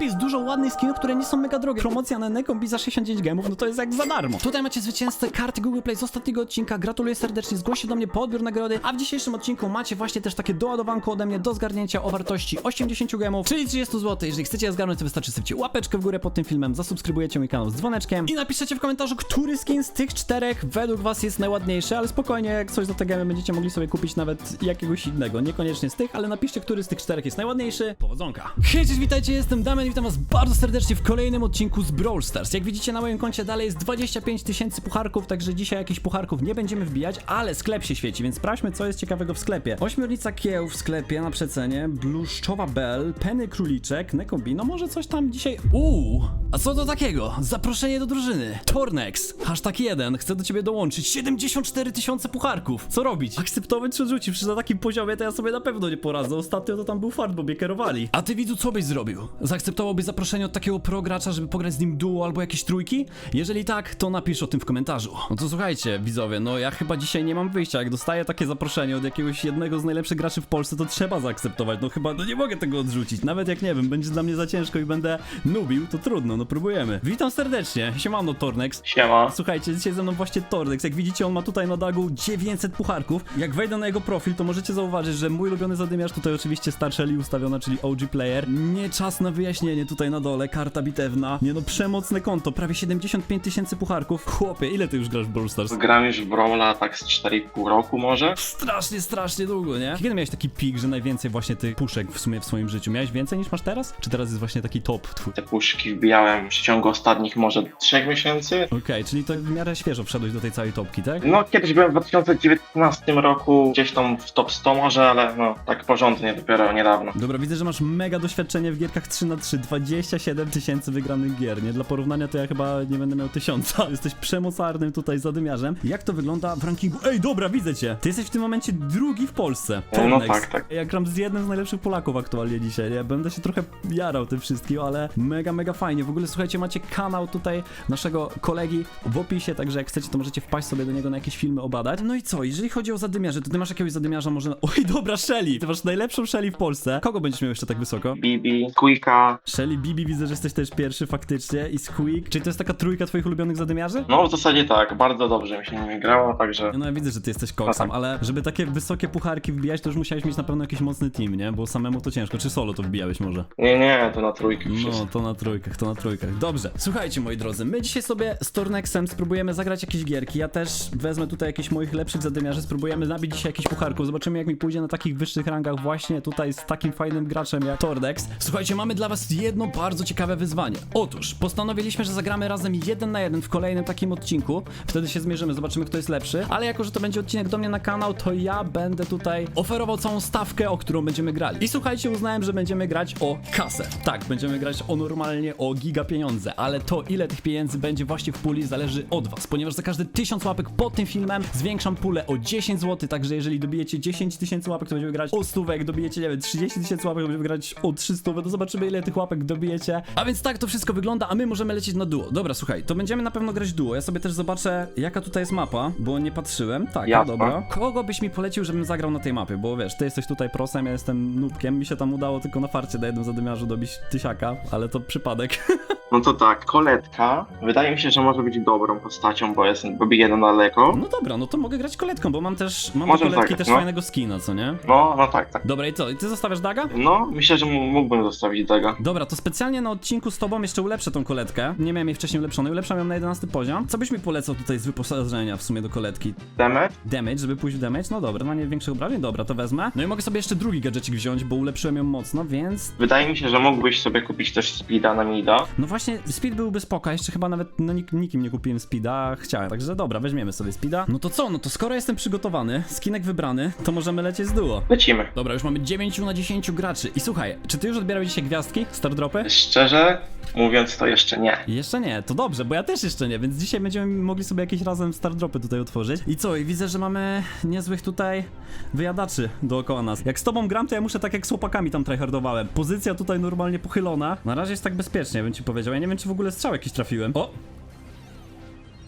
sklepie jest dużo ładnych skinów, które nie są mega drogie. Promocja na Nekombi za 69 gemów, no to jest jak za darmo. Tutaj macie zwycięzcę karty Google Play z ostatniego odcinka. Gratuluję serdecznie, zgłoście do mnie po odbiór nagrody. A w dzisiejszym odcinku macie właśnie też takie doładowanko ode mnie do zgarnięcia o wartości 80 gemów, czyli 30 zł. Jeżeli chcecie je zgarnąć, to wystarczy sypcie łapeczkę w górę pod tym filmem, zasubskrybujecie mój kanał z dzwoneczkiem i napiszecie w komentarzu, który skin z tych czterech według was jest najładniejszy, ale spokojnie, jak coś za te gemy będziecie mogli sobie kupić nawet jakiegoś innego, niekoniecznie z tych, ale napiszcie, który z tych czterech jest najładniejszy. Powodzonka. Hej, cześć, witajcie, jestem Damian witam was bardzo serdecznie w kolejnym odcinku z Brawl Stars. Jak widzicie na moim koncie dalej jest 25 tysięcy pucharków, także dzisiaj jakichś pucharków nie będziemy wbijać, ale sklep się świeci, więc sprawdźmy, co jest ciekawego w sklepie. Ośmiornica kieł w sklepie na przecenie, bluszczowa bell, penny króliczek, nekombi, no może coś tam dzisiaj... Uuu, a co to takiego? Zaproszenie do drużyny. Tornex, hashtag 1, chcę do ciebie dołączyć. 74 tysiące pucharków. Co robić? Akceptować czy odrzucić? Przecież na takim poziomie to ja sobie na pewno nie poradzę. Ostatnio to tam był fart, bo mnie kierowali. A ty widzu, co byś zrobił? Zaakceptowałbyś zaproszenie od takiego pro gracza, żeby pograć z nim duo albo jakieś trójki? Jeżeli tak, to napisz o tym w komentarzu. No to słuchajcie, widzowie, no ja chyba dzisiaj nie mam wyjścia. Jak dostaję takie zaproszenie od jakiegoś jednego z najlepszych graczy w Polsce, to trzeba zaakceptować. No chyba, no nie mogę tego odrzucić. Nawet jak nie wiem, będzie dla mnie za ciężko i będę nubił, to trudno, no próbujemy. Witam serdecznie, siemano Tornex. Siema. Słuchajcie, dzisiaj ze mną właśnie Tornex. Jak widzicie, on ma tutaj na dagu 900 pucharków. Jak wejdę na jego profil, to możecie zauważyć, że mój ulubiony zadymiarz tutaj oczywiście Star Shelly ustawiona, czyli OG Player. Nie czas na wyjaśnienie tutaj na dole, karta bitewna. Nie no, przemocne konto, prawie 75 tysięcy pucharków. Chłopie, ile ty już grasz w Brawl Stars? Gram już w Brawla tak z 4,5 roku może. Strasznie, strasznie długo, nie? Kiedy miałeś taki pik, że najwięcej właśnie tych puszek w sumie w swoim życiu? Miałeś więcej niż masz teraz? Czy teraz jest właśnie taki top twój? Te puszki wbijałem w ciągu ostatnich może 3 miesięcy. Okej, czyli to w miarę świeżo wszedłeś do tej całej topki, tak? No kiedyś byłem w 2019 roku gdzieś tam w top 100 może, ale no tak porządnie dopiero niedawno. Dobra, widzę, że masz mega doświadczenie w gierkach 3 na 3 27 tysięcy wygranych gier, nie? Dla porównania to ja chyba nie będę miał tysiąca. Jesteś przemocarnym tutaj zadymiarzem. Jak to wygląda w rankingu? Ej, dobra, widzę cię! Ty jesteś w tym momencie drugi w Polsce. No Tornex. tak, tak. Ja gram z jednym z najlepszych Polaków aktualnie dzisiaj, nie? Będę się trochę jarał tym wszystkim, ale mega, mega fajnie. W ogóle słuchajcie, macie kanał tutaj naszego kolegi w opisie, także jak chcecie, to możecie wpaść sobie do niego na jakieś filmy obadać. No i co, jeżeli chodzi o zadymiarze, to ty masz jakiegoś zadymiarza może... Oj, dobra, Shelly! Ty masz najlepszą Shelly w Polsce. Kogo będziesz miał jeszcze tak wysoko? Bibi, Quicka. Shelly, Bibi, widzę, że jesteś też pierwszy faktycznie i Squeak. Czyli to jest taka trójka twoich ulubionych zadymiarzy? No w zasadzie tak, bardzo dobrze mi się nimi grało, także No ja widzę, że ty jesteś koksem, tak. ale żeby takie wysokie pucharki wbijać, to już musiałeś mieć na pewno jakiś mocny team, nie? Bo samemu to ciężko. Czy solo to wbijałeś może? nie, nie, to na trójkę No, wszystko. to na trójkach, to na trójkach. Dobrze. Słuchajcie, moi drodzy, my dzisiaj sobie z Tornexem spróbujemy zagrać jakieś gierki. Ja też wezmę tutaj jakichś moich lepszych zadymiarzy, spróbujemy nabić dzisiaj jakiś pucharków. Zobaczymy, jak mi pójdzie na takich wyższych rangach właśnie tutaj z takim fajnym graczem jak Tordex. Słuchajcie, mamy dla was jedno bardzo ciekawe wyzwanie. Otóż, postanowiliśmy, że zagramy razem jeden na jeden w kolejnym takim odcinku. Wtedy się zmierzymy, zobaczymy, kto jest lepszy. Ale jako, że to będzie odcinek do mnie na kanał, to ja będę tutaj oferował całą stawkę, o którą będziemy grali. I słuchajcie, uznałem, że będziemy grać o kasę. Tak, będziemy grać o normalnie o giga pieniądze, ale to ile tych pieniędzy będzie właśnie w puli zależy od was, ponieważ za każdy 1000 łapek pod tym filmem zwiększam pulę o 10 zł, także jeżeli dobijecie 10 tysięcy łapek, to będziemy grać o 100, jak dobijecie, nie wiem, 30 tysięcy łapek, to będziemy grać o 300, to zobaczymy ile tych łapek dobijecie. A więc tak to wszystko wygląda, a my możemy lecieć na duo. Dobra, słuchaj, to będziemy na pewno grać duo. Ja sobie też zobaczę, jaka tutaj jest mapa, bo nie patrzyłem. Tak, no Jasne. dobra. Kogo byś mi polecił, żebym zagrał na tej mapie? Bo wiesz, ty jesteś tutaj prosem, ja jestem nubkiem. Mi się tam udało tylko na farcie na jednym zadymiarzu dobić tysiaka, ale to przypadek. No to tak, koletka. Wydaje mi się, że może być dobrą postacią, bo jest, bo bije na daleko. No dobra, no to mogę grać koletką, bo mam też, mam do koletki zagrać, też no. fajnego skina, co nie? No, no tak, tak. Dobra, i co? I ty zostawiasz daga? No, myślę, że mógłbym zostawić tego. Dobra, to specjalnie na odcinku z tobą jeszcze ulepszę tą koletkę. Nie miałem jej wcześniej ulepszonej, ulepszam ją na 11 poziom. Co byś mi polecał tutaj z wyposażenia w sumie do koletki? Damage? Damage, żeby pójść w damage? No dobra, na nie większych obrażeń, dobra, to wezmę. No i mogę sobie jeszcze drugi gadżecik wziąć, bo ulepszyłem ją mocno, więc... Wydaje mi się, że mógłbyś sobie kupić też speeda na mida. No właśnie, speed byłby spoko, jeszcze chyba nawet no, nik nikim nie kupiłem speeda, chciałem, także dobra, weźmiemy sobie speeda. No to co, no to skoro jestem przygotowany, skinek wybrany, to możemy lecieć z duo. Lecimy. Dobra, już mamy 9 na 10 graczy. I słuchaj, czy ty już odbierałeś dzisiaj gwiazdki, stardropy? Szczerze mówiąc, to jeszcze nie. Jeszcze nie, to dobrze, bo ja też jeszcze nie, więc dzisiaj będziemy mogli sobie jakieś razem stardropy tutaj otworzyć. I co, i widzę, że mamy niezłych tutaj wyjadaczy dookoła nas. Jak z tobą gram, to ja muszę tak jak z chłopakami tam tryhardowałem. Pozycja tutaj normalnie pochylona. Na razie jest tak bezpiecznie, bym ci powiedział. Ja nie wiem, czy w ogóle strzał jakiś trafiłem. O!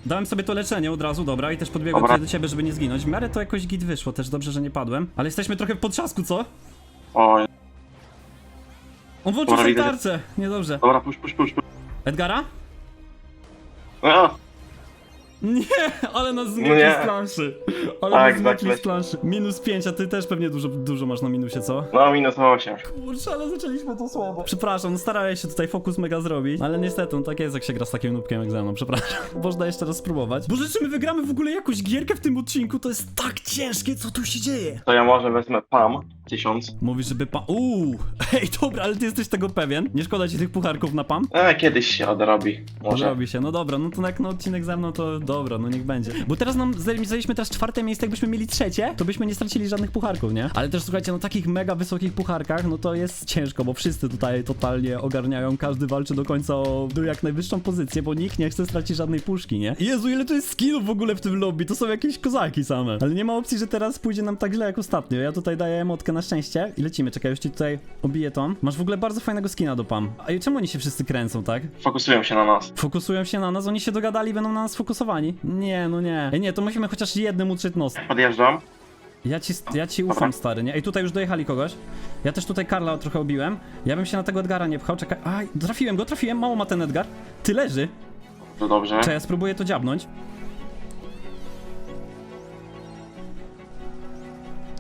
Dałem sobie to leczenie od razu, dobra, i też podbiegłem Dobra. tutaj do ciebie, żeby nie zginąć. W miarę to jakoś git wyszło, też dobrze, że nie padłem. Ale jesteśmy trochę w potrzasku, co? Oj, On włączył Dobra, tarczę. Niedobrze. Dobra, push, push, push. push. Edgara? A, Nie, ale nas No zmiotli nie. z planszy. Ale Tak, nas zmiotli tak, z planszy. Minus 5, a ty też pewnie dużo, dużo masz na minusie, co? no minus 8. Kurczę, ale zaczęliśmy to słabo. Przepraszam, no starałem się tutaj fokus mega zrobić, ale niestety, no tak jest jak się gra z takim nubkiem jak ze mną, przepraszam. Można jeszcze raz spróbować. Boże, czy my wygramy w ogóle jakąś gierkę w tym odcinku? To jest tak ciężkie, co tu się dzieje? To ja może wezmę PAM 1000. Mówisz, żeby pa... Uuu, hej, dobra, ale ty jesteś tego pewien? Nie szkoda ci tych pucharków na pam? A, kiedyś się odrobi. Może. Robi się, no dobra, no to jak na odcinek ze mną, to dobra, no niech będzie. Bo teraz nam zajęliśmy teraz czwarte miejsce, jakbyśmy mieli trzecie, to byśmy nie stracili żadnych pucharków, nie? Ale też słuchajcie, na takich mega wysokich pucharkach, no to jest ciężko, bo wszyscy tutaj totalnie ogarniają, każdy walczy do końca o jak najwyższą pozycję, bo nikt nie chce stracić żadnej puszki, nie? Jezu, ile to jest skinów w ogóle w tym lobby, to są jakieś kozaki same. Ale nie ma opcji, że teraz pójdzie nam tak źle jak ostatnio. Ja tutaj daję emotkę na szczęście i lecimy, czekaj, już ci tutaj obiję tą. Masz w ogóle bardzo fajnego skina do pam. A i czemu oni się wszyscy kręcą, tak? Fokusują się na nas. Fokusują się na nas, oni się dogadali będą na nas fokusowani? Nie, no nie. Ej, nie, to musimy chociaż jednym utrzeć nos. Podjeżdżam. Ja ci, ja ci ufam, stary, nie? Ej, tutaj już dojechali kogoś. Ja też tutaj Karla trochę obiłem. Ja bym się na tego Edgara nie pchał, czekaj. Aj, trafiłem go, trafiłem, mało ma ten Edgar. Ty leży. To dobrze. Czekaj, ja spróbuję to dziabnąć.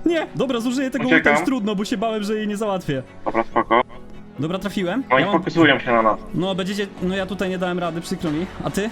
Nie, dobra, zużyję tego ulta, Uciekam. już trudno, bo się bałem, że jej nie załatwię. Dobra, spoko. Dobra, trafiłem. Oni Ja mam... fokusują się na nas. No, będziecie... No ja tutaj nie dałem rady, przykro mi. A ty?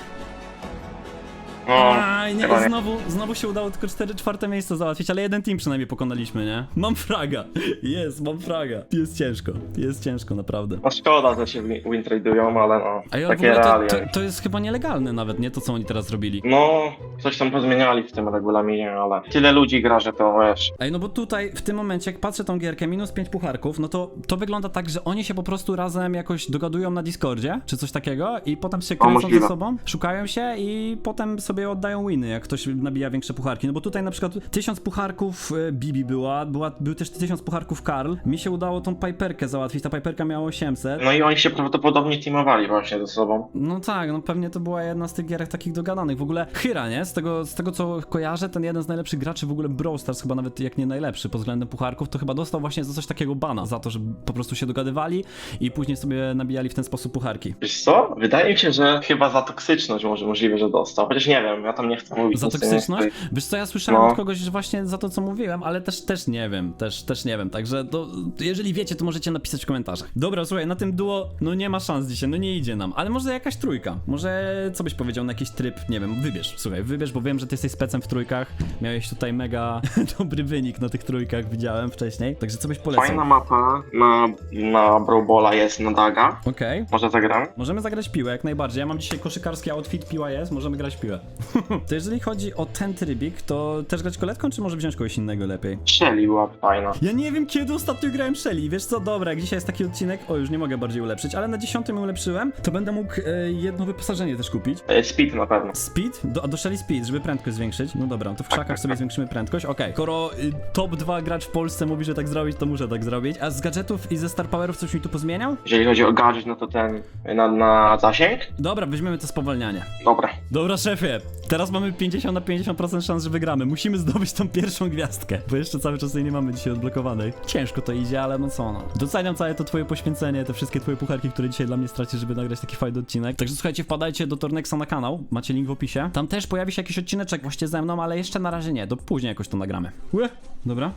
No, Aj, nie, chyba nie. znowu, znowu się udało tylko 4 czwarte miejsce załatwić, ale jeden team przynajmniej pokonaliśmy, nie? Mam fraga. Jest, mam fraga. Jest ciężko. Jest ciężko, naprawdę. No szkoda, że się win win trade'ują, ale no, A ja w takie ogóle to, realia. to, to jest chyba nielegalne nawet, nie? To co oni teraz zrobili. No, coś tam pozmieniali w tym regulaminie, ale tyle ludzi gra, że to wiesz. Ej, no bo tutaj w tym momencie, jak patrzę tą gierkę, minus 5 pucharków, no to to wygląda tak, że oni się po prostu razem jakoś dogadują na Discordzie, czy coś takiego, i potem się kręcą ze możliwe. sobą, szukają się i potem sobie oddają winy, jak ktoś nabija większe pucharki. No bo tutaj na przykład 1000 pucharków e, Bibi była, była, był też 1000 pucharków Karl. Mi się udało tą Piperkę załatwić, ta Piperka miała 800. No i oni się prawdopodobnie teamowali właśnie ze sobą. No tak, no pewnie to była jedna z tych gierek takich dogadanych. W ogóle Hyra, nie? Z tego, z tego co kojarzę, ten jeden z najlepszych graczy w ogóle Brawl Stars, chyba nawet jak nie najlepszy pod względem pucharków, to chyba dostał właśnie za coś takiego bana, za to, że po prostu się dogadywali i później sobie nabijali w ten sposób pucharki. Wiesz co? Wydaje mi się, że chyba za toksyczność może możliwe, że dostał. Chociaż nie wiem, ja tam nie chcę mówić. Za nic nie toksyczność? chcę. Wiesz co, ja słyszałem No. od kogoś że właśnie za to, co mówiłem, ale też, też nie wiem, też, też nie wiem, także to, jeżeli wiecie, to możecie napisać w komentarzach. Dobra, słuchaj, na tym duo, no nie ma szans dzisiaj, no nie idzie nam, ale może jakaś trójka, może co byś powiedział na jakiś tryb, nie wiem, wybierz, słuchaj, wybierz, bo wiem, że ty jesteś specem w trójkach, miałeś tutaj mega dobry wynik na tych trójkach, widziałem wcześniej, także co byś polecał? Fajna mapa na, na Brawlbola jest na Daga. Okej. Może zagram? Możemy zagrać piłę, jak najbardziej. Ja mam dzisiaj koszykarski outfit, piła jest, możemy grać piłę. to jeżeli chodzi o ten trybik, to też grać koletką, czy może wziąć kogoś innego lepiej? Shelly była fajna. Ja nie wiem kiedy ostatnio grałem Shelly. Wiesz co, dobra, jak dzisiaj jest taki odcinek, o już nie mogę bardziej ulepszyć, ale na dziesiątym ulepszyłem, to będę mógł e, jedno wyposażenie też kupić. E, Speed na pewno. Speed? Do, do Shelly Speed, żeby prędkość zwiększyć. No dobra, to w krzakach sobie zwiększymy prędkość. Okej, skoro y, top 2 gracz w Polsce mówi, że tak zrobić, to muszę tak zrobić. A z gadżetów i ze Star Powerów coś mi tu pozmieniał? Jeżeli chodzi o gadżet, no to ten na, na zasięg? Dobra, weźmiemy to spowalnianie. Dobra. Dobra, szefie, teraz mamy 50 na 50% szans, że wygramy. Musimy zdobyć tą pierwszą gwiazdkę, bo jeszcze cały czas jej nie mamy dzisiaj odblokowanej. Ciężko to idzie, ale no co no. Doceniam całe to twoje poświęcenie, te wszystkie twoje pucharki, które dzisiaj dla mnie stracisz, żeby nagrać taki fajny odcinek. Także słuchajcie, wpadajcie do Tornexa na kanał, macie link w opisie. Tam też pojawi się jakiś odcineczek właśnie ze mną, ale jeszcze na razie nie, do później jakoś to nagramy. Łe, dobra.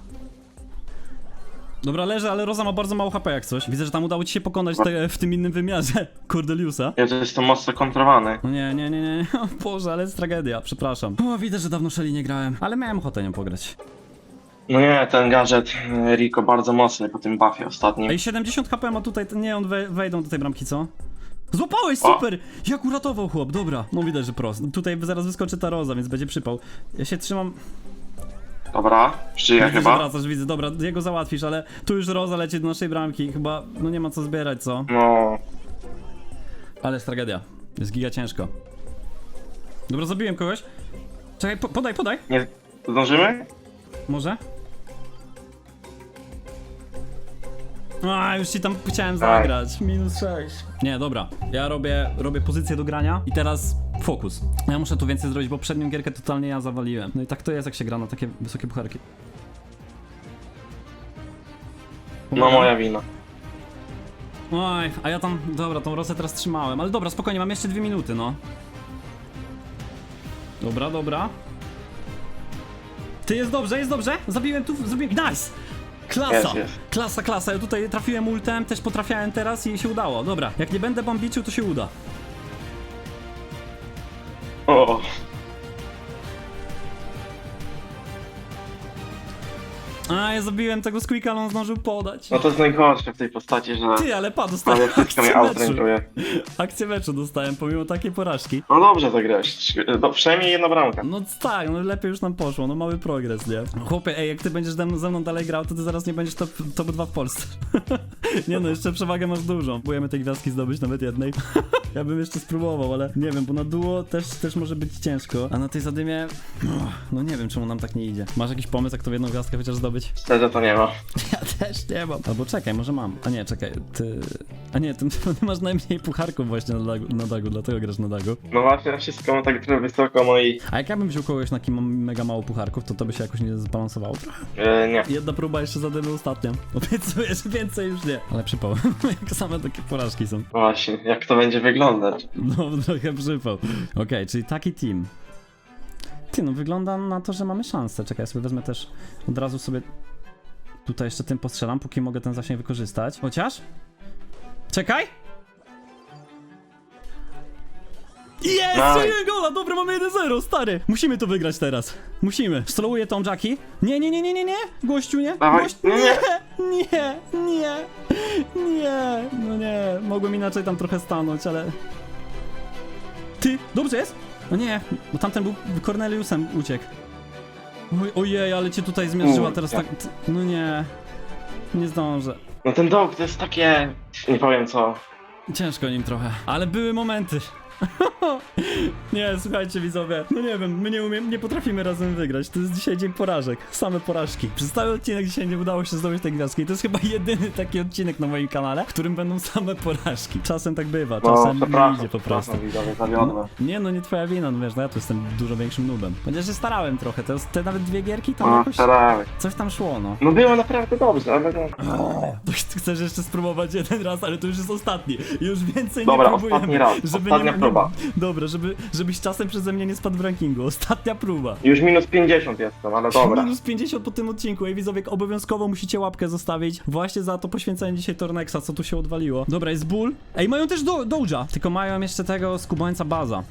Dobra, leży, ale Roza ma bardzo mało HP jak coś. Widzę, że tam udało ci się pokonać te, w tym innym wymiarze Cordeliusa. Ja to jestem mocno kontrowany. No nie, nie, nie, nie, o Boże, ale jest tragedia, przepraszam. O, widzę, że dawno Shelly nie grałem, ale miałem ochotę nią pograć. No nie, ten gadżet e, Rico bardzo mocny po tym buffie ostatnim. Ej, 70 HP ma tutaj, nie, on we, wejdą do tej bramki, co? Złapałeś, O! super! Jak uratował chłop, dobra. No widać, że prost. Tutaj zaraz wyskoczy ta roza, więc będzie przypał. Ja się trzymam... Dobra, żyję widzę, że chyba. wracasz, widzę, dobra, jego załatwisz, ale tu już roza leci do naszej bramki, chyba, no nie ma co zbierać, co? No, Ale jest tragedia. Jest giga ciężko. Dobra, zabiłem kogoś. Czekaj, po, podaj, podaj. nie zdążymy? Może? A, już ci tam chciałem Tak. zagrać. Minus 6. Nie, dobra. Ja robię, robię pozycję do grania i teraz fokus. Ja muszę tu więcej zrobić, bo poprzednią gierkę totalnie ja zawaliłem. No i tak to jest, jak się gra na takie wysokie pucharki. No moja wina. Oj, a ja tam, dobra, tą rosę teraz trzymałem, ale dobra, spokojnie, mam jeszcze dwie minuty, no. Dobra, dobra. Ty, jest dobrze, jest dobrze, zabiłem tu, zrobiłem, nice! Klasa, Jest, jest. klasa, klasa, ja tutaj trafiłem ultem, też potrafiałem teraz i się udało, dobra, jak nie będę bombiczył, to się uda. O, A, ja zabiłem tego squeaka, ale on zdążył podać. no to jest najgorsze w tej postaci, że Ty, ale pa, dostałem prawie wszystko mnie akcję meczu. outranguje. Akcję meczu dostałem, pomimo takiej porażki. No dobrze zagrałeś. No, przynajmniej jedna bramka. No tak, no lepiej już nam poszło, no mały progres, nie? Chłopie, ej, jak ty będziesz ze mną, ze mną dalej grał, to ty zaraz nie będziesz top, top 2 w Polsce. nie no, jeszcze przewagę masz dużą. Próbujemy te gwiazdki zdobyć, nawet jednej. ja bym jeszcze spróbował, ale nie wiem, bo na duo też, też może być ciężko, a na tej zadymie, no, no nie wiem, czemu nam tak nie idzie. Masz jakiś pomysł, jak to w jedną gwiazdkę chociaż zdobyć? Szczerze to nie ma. Ja też nie mam. Albo czekaj, może mam. A nie, czekaj, ty... A nie, ty, ty masz najmniej pucharków właśnie na dagu, na dagu, dlatego grasz na dagu. No właśnie, na wszystko mam tak trochę wysoko, no i A jak ja bym wziął kogoś, na kim mam mega mało pucharków, to to by się jakoś nie zbalansowało trochę. e, nie. Jedna próba jeszcze zadymy ostatnia. Obiecuję, że więcej już nie. Ale przypał. Jak same takie porażki są. Właśnie, jak to będzie wyglądać? No, trochę przypał. Okej, czyli taki team. Ty, no wygląda na to, że mamy szansę. Czekaj, ja sobie wezmę też od razu sobie tutaj jeszcze tym postrzelam, póki mogę ten zasięg wykorzystać. Chociaż? Czekaj! Jest! Nice. Strzeliłem gola! Dobra, mamy 1-0, stary! Musimy to wygrać teraz. Musimy. Stoluję tą Jackie. Nie, nie, nie, nie, nie, nie! Gościu, nie! Dawaj. Gość... Nie! Nie! Nie! Nie! No nie, mogłem inaczej tam trochę stanąć, ale... Ty, dobrze jest? No nie, bo tamten był Corneliusem, uciekł. Oj, ojej, ale cię tutaj zmierzyła teraz tak. tak... t- No nie... Nie zdążę. No ten dog to jest takie... Nie powiem co. Ciężko nim trochę, ale były momenty. nie, słuchajcie widzowie, no nie wiem, my nie umiem, nie potrafimy razem wygrać. To jest dzisiaj dzień porażek, same porażki. Przez cały odcinek dzisiaj nie udało się zdobyć tej gwiazdki. To jest chyba jedyny taki odcinek na moim kanale, w którym będą same porażki. Czasem tak bywa, No, czasem nie idzie po prostu. widzowie, zawiodłem. Nie no, nie twoja wina, no wiesz, no ja tu jestem dużo większym nubem. Chociaż się starałem trochę, te, te nawet dwie gierki tam No, jakoś... starałem. Coś tam szło, no. No było naprawdę dobrze, ale no... To Chcesz jeszcze spróbować jeden raz, ale to już jest ostatni. Już więcej Dobra, nie próbujemy. ostatni raz, ostatnia próba. Dobra, żeby, żebyś czasem przeze mnie nie spadł w rankingu. Ostatnia próba. Już minus 50 jestem, ale dobra. Minus 50 po tym odcinku. Ej, widzowie, obowiązkowo musicie łapkę zostawić. Właśnie za to poświęcenie dzisiaj Tornexa, co tu się odwaliło. Dobra, jest ból. Ej, mają też do, Doja. Tylko mają jeszcze tego skubańca baza.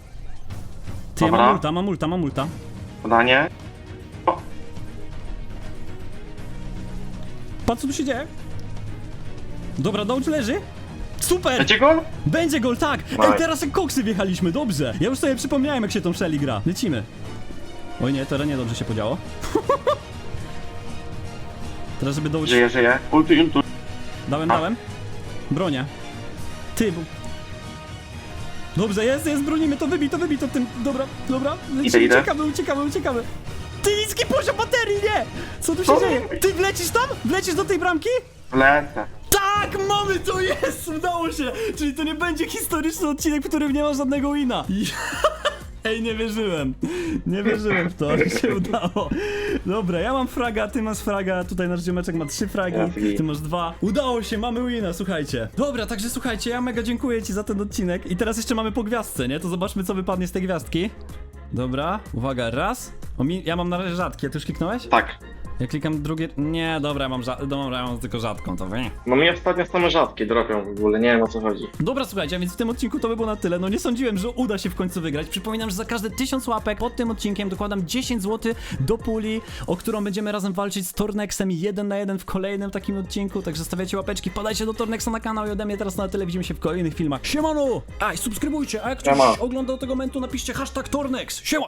Ty, ja Dobra. mam ulta, mam ulta, mam ulta. Podanie. Patrz, co tu się dzieje. Dobra, Doge leży. Super! Będzie gol? Będzie gol, tak! Ej, teraz jak koksy wjechaliśmy, dobrze! Ja już sobie przypomniałem, jak się tą Shelly gra. Lecimy. Oj nie, teraz nie dobrze się podziało. teraz, żeby dołączyć... Żyje, żyje. Ultu, ultu. Dałem, A. dałem. Bronię. Ty, bo... Dobrze, jest, jest, bronimy, to wybij, to wybij, to tym... Dobra, dobra, lecimy, Idę, idę. uciekamy, uciekamy, uciekamy. Ty, niski poziom baterii, nie! Co tu się Co? dzieje? Ty wlecisz tam? Wlecisz do tej bramki? Lecę. Tak, mamy to jest! Udało się! Czyli to nie będzie historyczny odcinek, w którym nie ma żadnego wina. Ej, nie wierzyłem. Nie wierzyłem w to, że się udało. Dobra, ja mam fraga, ty masz fraga, tutaj nasz ziomeczek ma trzy fragi, ty masz dwa. Udało się, mamy wina, słuchajcie. Dobra, także słuchajcie, ja mega dziękuję ci za ten odcinek. I teraz jeszcze mamy po gwiazdce, nie? To zobaczmy, co wypadnie z tej gwiazdki. Dobra, uwaga, raz. O, mi, ja mam na razie rzadkie, ty już kliknąłeś? Tak. Ja klikam drugie... Nie, dobra, ja mam, ża- dobra, ja mam tylko rzadką, to wy. No mi ostatnio same rzadkie dropią w ogóle, nie wiem o co chodzi. Dobra, słuchajcie, a więc w tym odcinku to by było na tyle. No nie sądziłem, że uda się w końcu wygrać. Przypominam, że za każde 1000 łapek pod tym odcinkiem dokładam 10 zł do puli, o którą będziemy razem walczyć z Tornexem jeden na jeden w kolejnym takim odcinku. Także stawiacie łapeczki, podajcie do Tornexa na kanał i ode mnie teraz na tyle. Widzimy się w kolejnych filmach. Siemano! Aj, subskrybujcie, a jak ktoś Siema. oglądał tego momentu, napiszcie hashtag Tornex. Siema!